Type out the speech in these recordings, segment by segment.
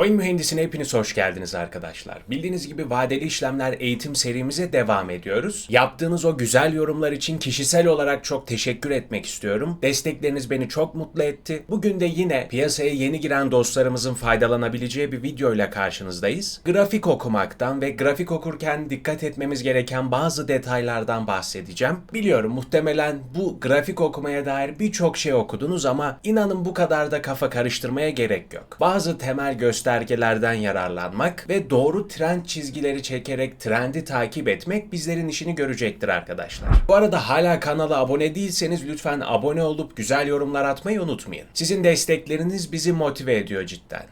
Oyun mühendisine hepiniz hoş geldiniz arkadaşlar. Bildiğiniz gibi vadeli işlemler eğitim serimize devam ediyoruz. Yaptığınız o güzel yorumlar için kişisel olarak çok teşekkür etmek istiyorum. Destekleriniz beni çok mutlu etti. Bugün de yine piyasaya yeni giren dostlarımızın faydalanabileceği bir videoyla karşınızdayız. Grafik okumaktan ve grafik okurken dikkat etmemiz gereken bazı detaylardan bahsedeceğim. Biliyorum muhtemelen bu grafik okumaya dair birçok şey okudunuz ama inanın bu kadar da kafa karıştırmaya gerek yok. Bazı temel göstergelerden yararlanmak ve doğru trend çizgileri çekerek trendi takip etmek bizlerin işini görecektir arkadaşlar. Bu arada hala kanala abone değilseniz lütfen abone olup güzel yorumlar atmayı unutmayın. Sizin destekleriniz bizi motive ediyor cidden.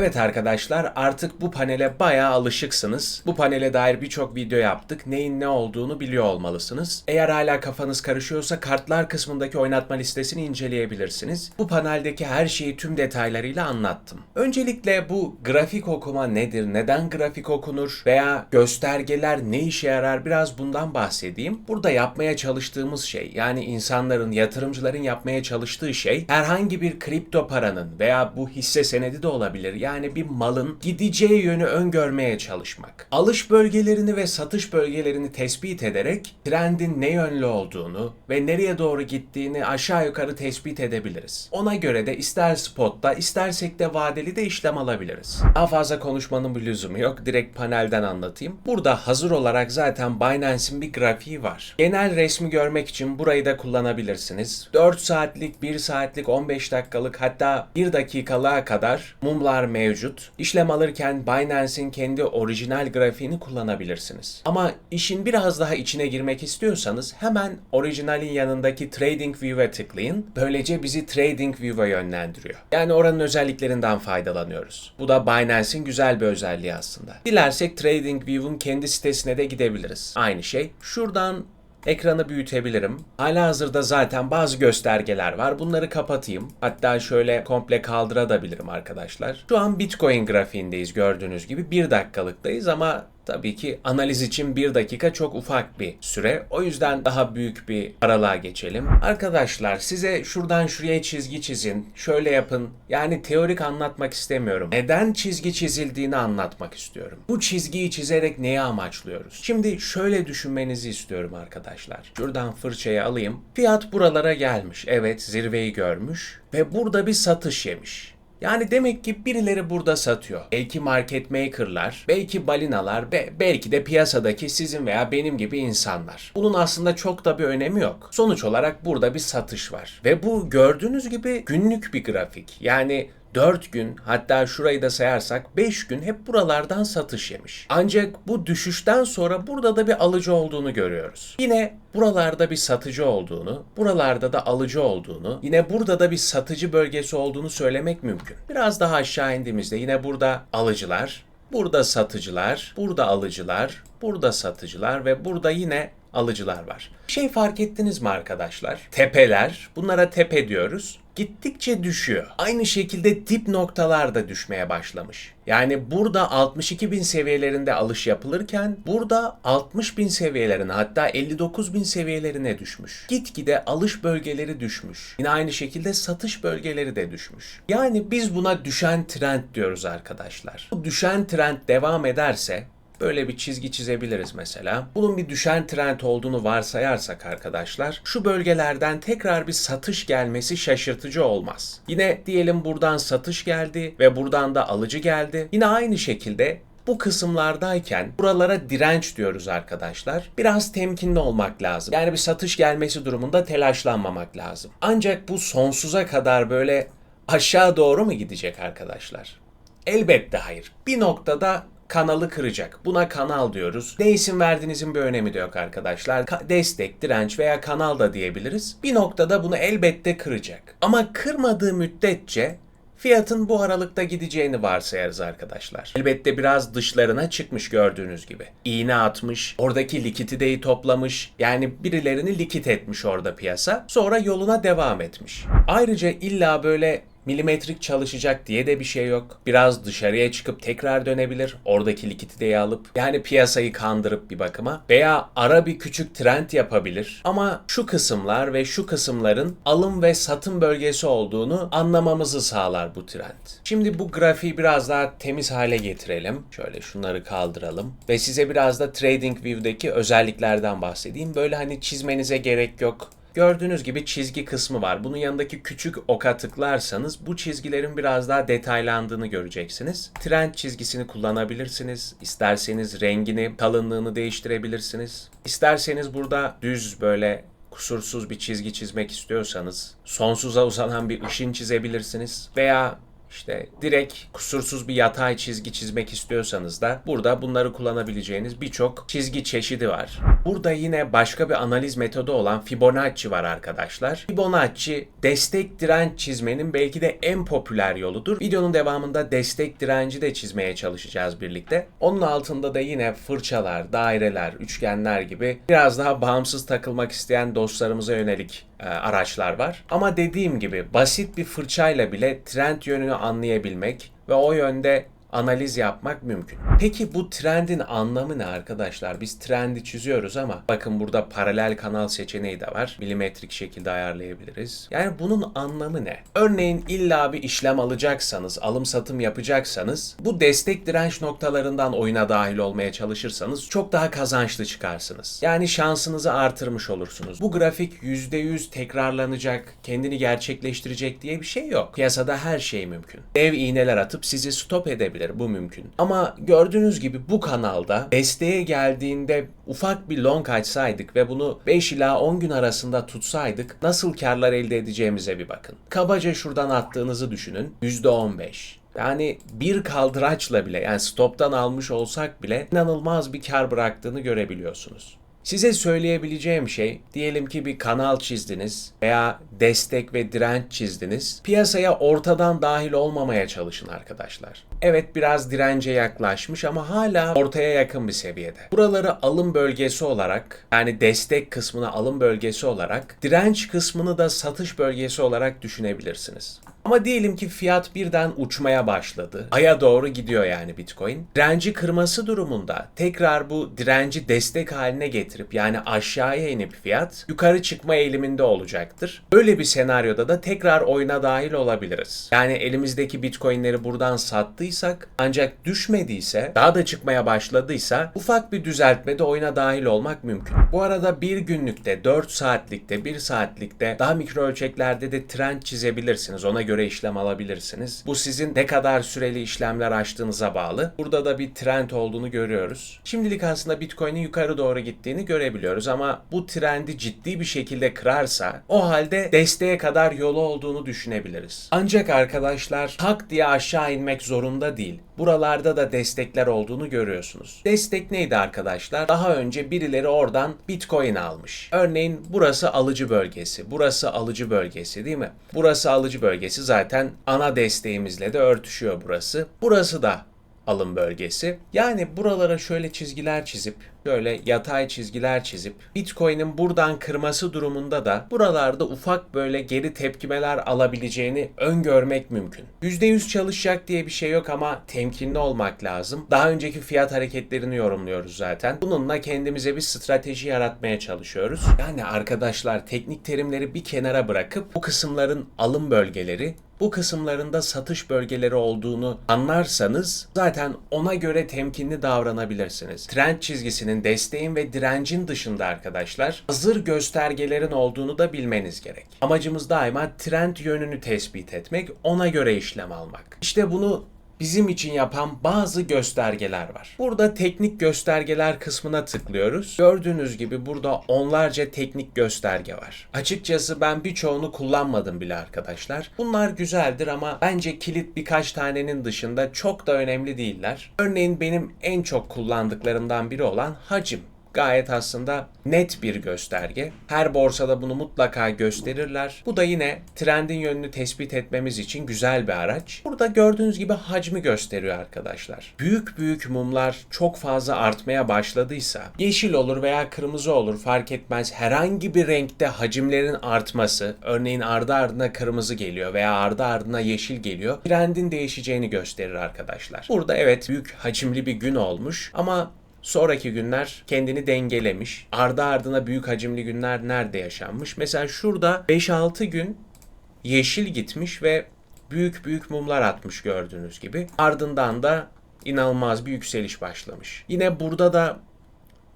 Evet arkadaşlar artık bu panele bayağı alışıksınız. Bu panele dair birçok video yaptık. Neyin ne olduğunu biliyor olmalısınız. Eğer hala kafanız karışıyorsa kartlar kısmındaki oynatma listesini inceleyebilirsiniz. Bu paneldeki her şeyi tüm detaylarıyla anlattım. Öncelikle bu grafik okuma nedir, neden grafik okunur veya göstergeler ne işe yarar biraz bundan bahsedeyim. Burada yapmaya çalıştığımız şey yani insanların, yatırımcıların yapmaya çalıştığı şey herhangi bir kripto paranın veya bu hisse senedi de olabilir yani bir malın gideceği yönü öngörmeye çalışmak. Alış bölgelerini ve satış bölgelerini tespit ederek trendin ne yönlü olduğunu ve nereye doğru gittiğini aşağı yukarı tespit edebiliriz. Ona göre de ister spotta istersek de vadeli de işlem alabiliriz. Daha fazla konuşmanın bir lüzumu yok. Direkt panelden anlatayım. Burada hazır olarak zaten Binance'in bir grafiği var. Genel resmi görmek için burayı da kullanabilirsiniz. 4 saatlik, 1 saatlik, 15 dakikalık hatta 1 dakikalığa kadar mumlar mevcut. İşlem alırken Binance'in kendi orijinal grafiğini kullanabilirsiniz. Ama işin biraz daha içine girmek istiyorsanız hemen orijinalin yanındaki Trading View'e tıklayın. Böylece bizi Trading View'a yönlendiriyor. Yani oranın özelliklerinden faydalanıyoruz. Bu da Binance'in güzel bir özelliği aslında. Dilersek Trading View'un kendi sitesine de gidebiliriz. Aynı şey. Şuradan Ekranı büyütebilirim. Hala hazırda zaten bazı göstergeler var. Bunları kapatayım. Hatta şöyle komple kaldırabilirim arkadaşlar. Şu an Bitcoin grafiğindeyiz gördüğünüz gibi. Bir dakikalıktayız ama Tabii ki analiz için bir dakika çok ufak bir süre. O yüzden daha büyük bir aralığa geçelim. Arkadaşlar size şuradan şuraya çizgi çizin, şöyle yapın. Yani teorik anlatmak istemiyorum. Neden çizgi çizildiğini anlatmak istiyorum. Bu çizgiyi çizerek neyi amaçlıyoruz? Şimdi şöyle düşünmenizi istiyorum arkadaşlar. Şuradan fırçayı alayım. Fiyat buralara gelmiş. Evet zirveyi görmüş ve burada bir satış yemiş. Yani demek ki birileri burada satıyor. Belki market maker'lar, belki balinalar ve belki de piyasadaki sizin veya benim gibi insanlar. Bunun aslında çok da bir önemi yok. Sonuç olarak burada bir satış var. Ve bu gördüğünüz gibi günlük bir grafik. Yani 4 gün hatta şurayı da sayarsak 5 gün hep buralardan satış yemiş. Ancak bu düşüşten sonra burada da bir alıcı olduğunu görüyoruz. Yine buralarda bir satıcı olduğunu, buralarda da alıcı olduğunu, yine burada da bir satıcı bölgesi olduğunu söylemek mümkün. Biraz daha aşağı indiğimizde yine burada alıcılar, burada satıcılar, burada alıcılar, burada satıcılar ve burada yine alıcılar var. Bir şey fark ettiniz mi arkadaşlar? Tepeler, bunlara tepe diyoruz gittikçe düşüyor. Aynı şekilde dip noktalar da düşmeye başlamış. Yani burada 62 bin seviyelerinde alış yapılırken burada 60 bin seviyelerine hatta 59 bin seviyelerine düşmüş. Gitgide alış bölgeleri düşmüş. Yine aynı şekilde satış bölgeleri de düşmüş. Yani biz buna düşen trend diyoruz arkadaşlar. Bu düşen trend devam ederse Böyle bir çizgi çizebiliriz mesela. Bunun bir düşen trend olduğunu varsayarsak arkadaşlar, şu bölgelerden tekrar bir satış gelmesi şaşırtıcı olmaz. Yine diyelim buradan satış geldi ve buradan da alıcı geldi. Yine aynı şekilde bu kısımlardayken buralara direnç diyoruz arkadaşlar. Biraz temkinli olmak lazım. Yani bir satış gelmesi durumunda telaşlanmamak lazım. Ancak bu sonsuza kadar böyle aşağı doğru mu gidecek arkadaşlar? Elbette hayır. Bir noktada kanalı kıracak. Buna kanal diyoruz. Ne isim verdiğinizin bir önemi de yok arkadaşlar. Ka- destek, direnç veya kanal da diyebiliriz. Bir noktada bunu elbette kıracak. Ama kırmadığı müddetçe fiyatın bu aralıkta gideceğini varsayarız arkadaşlar. Elbette biraz dışlarına çıkmış gördüğünüz gibi. İğne atmış, oradaki likitideyi toplamış, yani birilerini likit etmiş orada piyasa. Sonra yoluna devam etmiş. Ayrıca illa böyle milimetrik çalışacak diye de bir şey yok. Biraz dışarıya çıkıp tekrar dönebilir. Oradaki likiditeyi alıp yani piyasayı kandırıp bir bakıma veya ara bir küçük trend yapabilir. Ama şu kısımlar ve şu kısımların alım ve satım bölgesi olduğunu anlamamızı sağlar bu trend. Şimdi bu grafiği biraz daha temiz hale getirelim. Şöyle şunları kaldıralım ve size biraz da TradingView'daki özelliklerden bahsedeyim. Böyle hani çizmenize gerek yok. Gördüğünüz gibi çizgi kısmı var. Bunun yanındaki küçük oka tıklarsanız bu çizgilerin biraz daha detaylandığını göreceksiniz. Trend çizgisini kullanabilirsiniz. İsterseniz rengini, kalınlığını değiştirebilirsiniz. İsterseniz burada düz böyle kusursuz bir çizgi çizmek istiyorsanız sonsuza uzanan bir ışın çizebilirsiniz veya işte direkt kusursuz bir yatay çizgi çizmek istiyorsanız da burada bunları kullanabileceğiniz birçok çizgi çeşidi var. Burada yine başka bir analiz metodu olan Fibonacci var arkadaşlar. Fibonacci destek direnç çizmenin belki de en popüler yoludur. Videonun devamında destek direnci de çizmeye çalışacağız birlikte. Onun altında da yine fırçalar, daireler, üçgenler gibi biraz daha bağımsız takılmak isteyen dostlarımıza yönelik e, araçlar var. Ama dediğim gibi basit bir fırçayla bile trend yönünü anlayabilmek ve o yönde analiz yapmak mümkün. Peki bu trendin anlamı ne arkadaşlar? Biz trendi çiziyoruz ama bakın burada paralel kanal seçeneği de var. Milimetrik şekilde ayarlayabiliriz. Yani bunun anlamı ne? Örneğin illa bir işlem alacaksanız, alım satım yapacaksanız bu destek direnç noktalarından oyuna dahil olmaya çalışırsanız çok daha kazançlı çıkarsınız. Yani şansınızı artırmış olursunuz. Bu grafik %100 tekrarlanacak, kendini gerçekleştirecek diye bir şey yok. Piyasada her şey mümkün. Dev iğneler atıp sizi stop edebilir olabilir. Bu mümkün. Ama gördüğünüz gibi bu kanalda desteğe geldiğinde ufak bir long açsaydık ve bunu 5 ila 10 gün arasında tutsaydık nasıl karlar elde edeceğimize bir bakın. Kabaca şuradan attığınızı düşünün. %15. Yani bir kaldıraçla bile yani stoptan almış olsak bile inanılmaz bir kar bıraktığını görebiliyorsunuz. Size söyleyebileceğim şey, diyelim ki bir kanal çizdiniz veya destek ve direnç çizdiniz. Piyasaya ortadan dahil olmamaya çalışın arkadaşlar. Evet biraz dirence yaklaşmış ama hala ortaya yakın bir seviyede. Buraları alım bölgesi olarak yani destek kısmını alım bölgesi olarak, direnç kısmını da satış bölgesi olarak düşünebilirsiniz. Ama diyelim ki fiyat birden uçmaya başladı. Aya doğru gidiyor yani Bitcoin. Direnci kırması durumunda tekrar bu direnci destek haline getirip yani aşağıya inip fiyat yukarı çıkma eğiliminde olacaktır. Böyle bir senaryoda da tekrar oyuna dahil olabiliriz. Yani elimizdeki Bitcoin'leri buradan sattıysak ancak düşmediyse daha da çıkmaya başladıysa ufak bir düzeltmede oyuna dahil olmak mümkün. Bu arada bir günlükte, 4 saatlikte, 1 saatlikte daha mikro ölçeklerde de trend çizebilirsiniz. Ona göre işlem alabilirsiniz. Bu sizin ne kadar süreli işlemler açtığınıza bağlı. Burada da bir trend olduğunu görüyoruz. Şimdilik aslında Bitcoin'in yukarı doğru gittiğini görebiliyoruz ama bu trendi ciddi bir şekilde kırarsa o halde desteğe kadar yolu olduğunu düşünebiliriz. Ancak arkadaşlar tak diye aşağı inmek zorunda değil. Buralarda da destekler olduğunu görüyorsunuz. Destek neydi arkadaşlar? Daha önce birileri oradan Bitcoin almış. Örneğin burası alıcı bölgesi, burası alıcı bölgesi değil mi? Burası alıcı bölgesi zaten ana desteğimizle de örtüşüyor burası. Burası da alım bölgesi. Yani buralara şöyle çizgiler çizip, böyle yatay çizgiler çizip Bitcoin'in buradan kırması durumunda da buralarda ufak böyle geri tepkimeler alabileceğini öngörmek mümkün. %100 çalışacak diye bir şey yok ama temkinli olmak lazım. Daha önceki fiyat hareketlerini yorumluyoruz zaten. Bununla kendimize bir strateji yaratmaya çalışıyoruz. Yani arkadaşlar teknik terimleri bir kenara bırakıp bu kısımların alım bölgeleri bu kısımlarında satış bölgeleri olduğunu anlarsanız zaten ona göre temkinli davranabilirsiniz. Trend çizgisinin, desteğin ve direncin dışında arkadaşlar hazır göstergelerin olduğunu da bilmeniz gerek. Amacımız daima trend yönünü tespit etmek, ona göre işlem almak. İşte bunu bizim için yapan bazı göstergeler var. Burada teknik göstergeler kısmına tıklıyoruz. Gördüğünüz gibi burada onlarca teknik gösterge var. Açıkçası ben birçoğunu kullanmadım bile arkadaşlar. Bunlar güzeldir ama bence kilit birkaç tanenin dışında çok da önemli değiller. Örneğin benim en çok kullandıklarımdan biri olan hacim Gayet aslında net bir gösterge. Her borsada bunu mutlaka gösterirler. Bu da yine trendin yönünü tespit etmemiz için güzel bir araç. Burada gördüğünüz gibi hacmi gösteriyor arkadaşlar. Büyük büyük mumlar çok fazla artmaya başladıysa yeşil olur veya kırmızı olur fark etmez. Herhangi bir renkte hacimlerin artması, örneğin ardı ardına kırmızı geliyor veya ardı ardına yeşil geliyor. Trendin değişeceğini gösterir arkadaşlar. Burada evet büyük hacimli bir gün olmuş ama Sonraki günler kendini dengelemiş. Ardı ardına büyük hacimli günler nerede yaşanmış? Mesela şurada 5-6 gün yeşil gitmiş ve büyük büyük mumlar atmış gördüğünüz gibi. Ardından da inanılmaz bir yükseliş başlamış. Yine burada da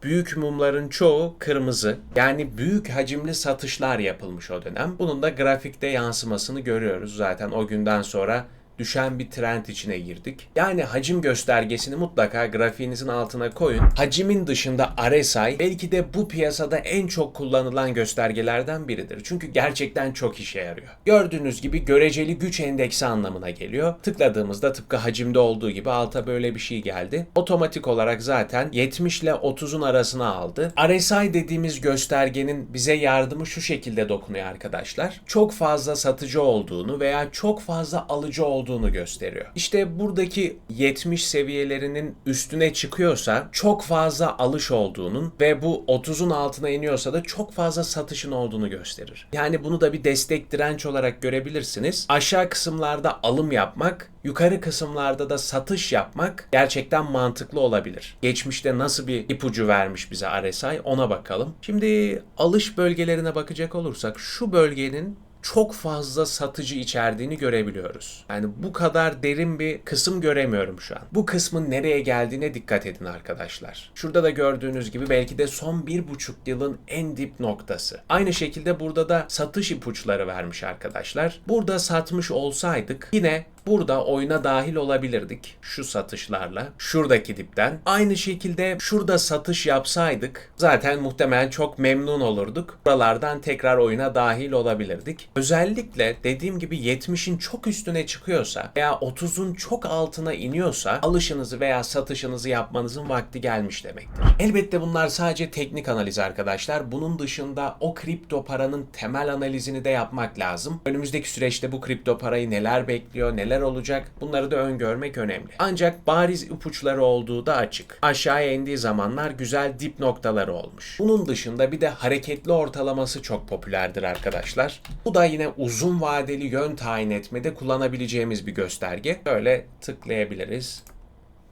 büyük mumların çoğu kırmızı. Yani büyük hacimli satışlar yapılmış o dönem. Bunun da grafikte yansımasını görüyoruz zaten o günden sonra düşen bir trend içine girdik. Yani hacim göstergesini mutlaka grafiğinizin altına koyun. Hacimin dışında RSI belki de bu piyasada en çok kullanılan göstergelerden biridir. Çünkü gerçekten çok işe yarıyor. Gördüğünüz gibi göreceli güç endeksi anlamına geliyor. Tıkladığımızda tıpkı hacimde olduğu gibi alta böyle bir şey geldi. Otomatik olarak zaten 70 ile 30'un arasına aldı. RSI dediğimiz göstergenin bize yardımı şu şekilde dokunuyor arkadaşlar. Çok fazla satıcı olduğunu veya çok fazla alıcı olduğunu olduğunu gösteriyor. İşte buradaki 70 seviyelerinin üstüne çıkıyorsa çok fazla alış olduğunun ve bu 30'un altına iniyorsa da çok fazla satışın olduğunu gösterir. Yani bunu da bir destek direnç olarak görebilirsiniz. Aşağı kısımlarda alım yapmak, yukarı kısımlarda da satış yapmak gerçekten mantıklı olabilir. Geçmişte nasıl bir ipucu vermiş bize RSI ona bakalım. Şimdi alış bölgelerine bakacak olursak şu bölgenin çok fazla satıcı içerdiğini görebiliyoruz. Yani bu kadar derin bir kısım göremiyorum şu an. Bu kısmın nereye geldiğine dikkat edin arkadaşlar. Şurada da gördüğünüz gibi belki de son bir buçuk yılın en dip noktası. Aynı şekilde burada da satış ipuçları vermiş arkadaşlar. Burada satmış olsaydık yine burada oyuna dahil olabilirdik şu satışlarla. Şuradaki dipten. Aynı şekilde şurada satış yapsaydık zaten muhtemelen çok memnun olurduk. Buralardan tekrar oyuna dahil olabilirdik. Özellikle dediğim gibi 70'in çok üstüne çıkıyorsa veya 30'un çok altına iniyorsa alışınızı veya satışınızı yapmanızın vakti gelmiş demektir. Elbette bunlar sadece teknik analiz arkadaşlar. Bunun dışında o kripto paranın temel analizini de yapmak lazım. Önümüzdeki süreçte bu kripto parayı neler bekliyor, neler olacak bunları da öngörmek önemli. Ancak bariz ipuçları olduğu da açık. Aşağıya indiği zamanlar güzel dip noktaları olmuş. Bunun dışında bir de hareketli ortalaması çok popülerdir arkadaşlar. Bu da yine uzun vadeli yön tayin etmede kullanabileceğimiz bir gösterge. Böyle tıklayabiliriz.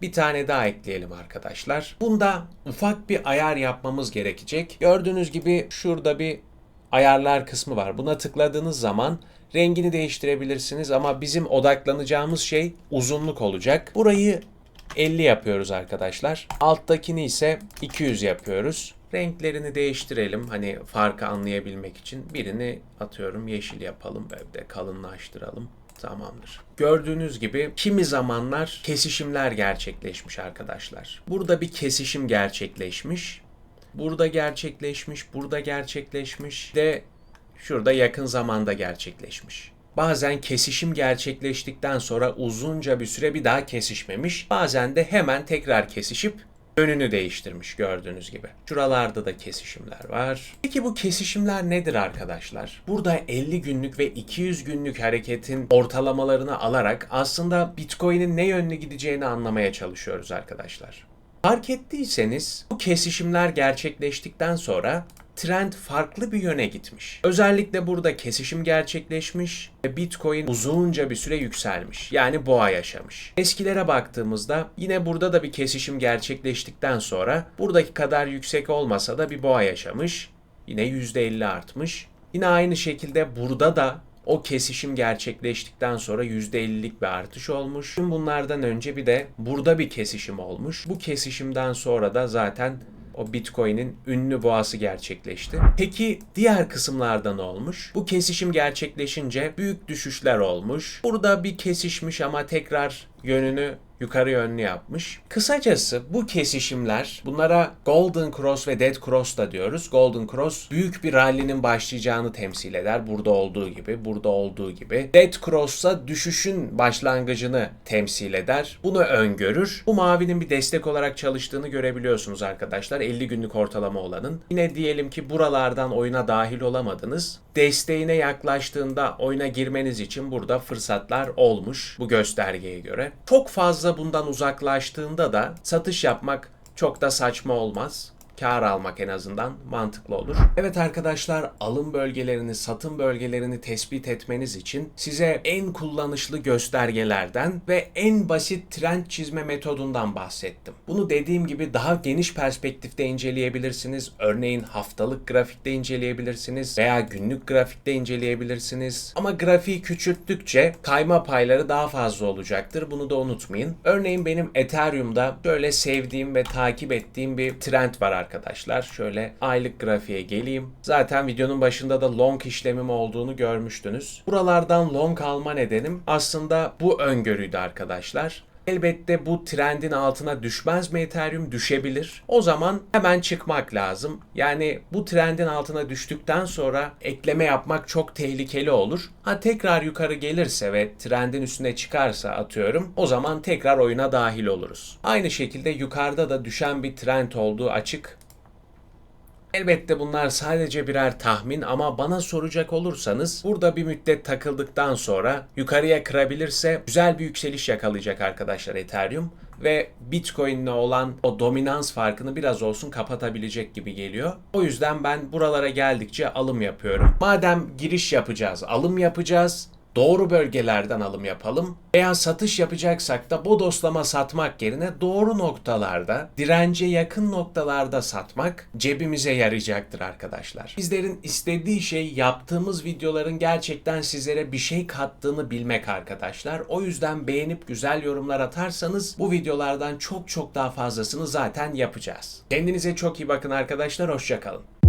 Bir tane daha ekleyelim arkadaşlar. Bunda ufak bir ayar yapmamız gerekecek. Gördüğünüz gibi şurada bir ayarlar kısmı var. Buna tıkladığınız zaman rengini değiştirebilirsiniz ama bizim odaklanacağımız şey uzunluk olacak. Burayı 50 yapıyoruz arkadaşlar. Alttakini ise 200 yapıyoruz. Renklerini değiştirelim hani farkı anlayabilmek için. Birini atıyorum yeşil yapalım ve de kalınlaştıralım. Tamamdır. Gördüğünüz gibi kimi zamanlar kesişimler gerçekleşmiş arkadaşlar. Burada bir kesişim gerçekleşmiş. Burada gerçekleşmiş, burada gerçekleşmiş de şurada yakın zamanda gerçekleşmiş. Bazen kesişim gerçekleştikten sonra uzunca bir süre bir daha kesişmemiş. Bazen de hemen tekrar kesişip yönünü değiştirmiş gördüğünüz gibi. Şuralarda da kesişimler var. Peki bu kesişimler nedir arkadaşlar? Burada 50 günlük ve 200 günlük hareketin ortalamalarını alarak aslında Bitcoin'in ne yönlü gideceğini anlamaya çalışıyoruz arkadaşlar. Fark ettiyseniz bu kesişimler gerçekleştikten sonra trend farklı bir yöne gitmiş. Özellikle burada kesişim gerçekleşmiş ve Bitcoin uzunca bir süre yükselmiş. Yani boğa yaşamış. Eskilere baktığımızda yine burada da bir kesişim gerçekleştikten sonra buradaki kadar yüksek olmasa da bir boğa yaşamış. Yine %50 artmış. Yine aynı şekilde burada da o kesişim gerçekleştikten sonra %50'lik bir artış olmuş. Tüm bunlardan önce bir de burada bir kesişim olmuş. Bu kesişimden sonra da zaten o Bitcoin'in ünlü boğası gerçekleşti. Peki diğer kısımlarda ne olmuş? Bu kesişim gerçekleşince büyük düşüşler olmuş. Burada bir kesişmiş ama tekrar yönünü yukarı yönlü yapmış. Kısacası bu kesişimler bunlara Golden Cross ve Dead Cross da diyoruz. Golden Cross büyük bir rally'nin başlayacağını temsil eder. Burada olduğu gibi, burada olduğu gibi. Dead Cross ise düşüşün başlangıcını temsil eder. Bunu öngörür. Bu mavinin bir destek olarak çalıştığını görebiliyorsunuz arkadaşlar. 50 günlük ortalama olanın. Yine diyelim ki buralardan oyuna dahil olamadınız. Desteğine yaklaştığında oyuna girmeniz için burada fırsatlar olmuş bu göstergeye göre. Çok fazla bundan uzaklaştığında da satış yapmak çok da saçma olmaz kar almak en azından mantıklı olur. Evet arkadaşlar alım bölgelerini, satım bölgelerini tespit etmeniz için size en kullanışlı göstergelerden ve en basit trend çizme metodundan bahsettim. Bunu dediğim gibi daha geniş perspektifte inceleyebilirsiniz. Örneğin haftalık grafikte inceleyebilirsiniz veya günlük grafikte inceleyebilirsiniz. Ama grafiği küçülttükçe kayma payları daha fazla olacaktır. Bunu da unutmayın. Örneğin benim Ethereum'da böyle sevdiğim ve takip ettiğim bir trend var arkadaşlar. Şöyle aylık grafiğe geleyim. Zaten videonun başında da long işlemim olduğunu görmüştünüz. Buralardan long alma nedenim aslında bu öngörüydü arkadaşlar. Elbette bu trendin altına düşmez mi Ethereum? Düşebilir. O zaman hemen çıkmak lazım. Yani bu trendin altına düştükten sonra ekleme yapmak çok tehlikeli olur. Ha tekrar yukarı gelirse ve trendin üstüne çıkarsa atıyorum o zaman tekrar oyuna dahil oluruz. Aynı şekilde yukarıda da düşen bir trend olduğu açık. Elbette bunlar sadece birer tahmin ama bana soracak olursanız burada bir müddet takıldıktan sonra yukarıya kırabilirse güzel bir yükseliş yakalayacak arkadaşlar Ethereum ve Bitcoin'le olan o dominans farkını biraz olsun kapatabilecek gibi geliyor. O yüzden ben buralara geldikçe alım yapıyorum. Madem giriş yapacağız, alım yapacağız, doğru bölgelerden alım yapalım veya satış yapacaksak da bodoslama satmak yerine doğru noktalarda, dirence yakın noktalarda satmak cebimize yarayacaktır arkadaşlar. Bizlerin istediği şey yaptığımız videoların gerçekten sizlere bir şey kattığını bilmek arkadaşlar. O yüzden beğenip güzel yorumlar atarsanız bu videolardan çok çok daha fazlasını zaten yapacağız. Kendinize çok iyi bakın arkadaşlar, hoşçakalın.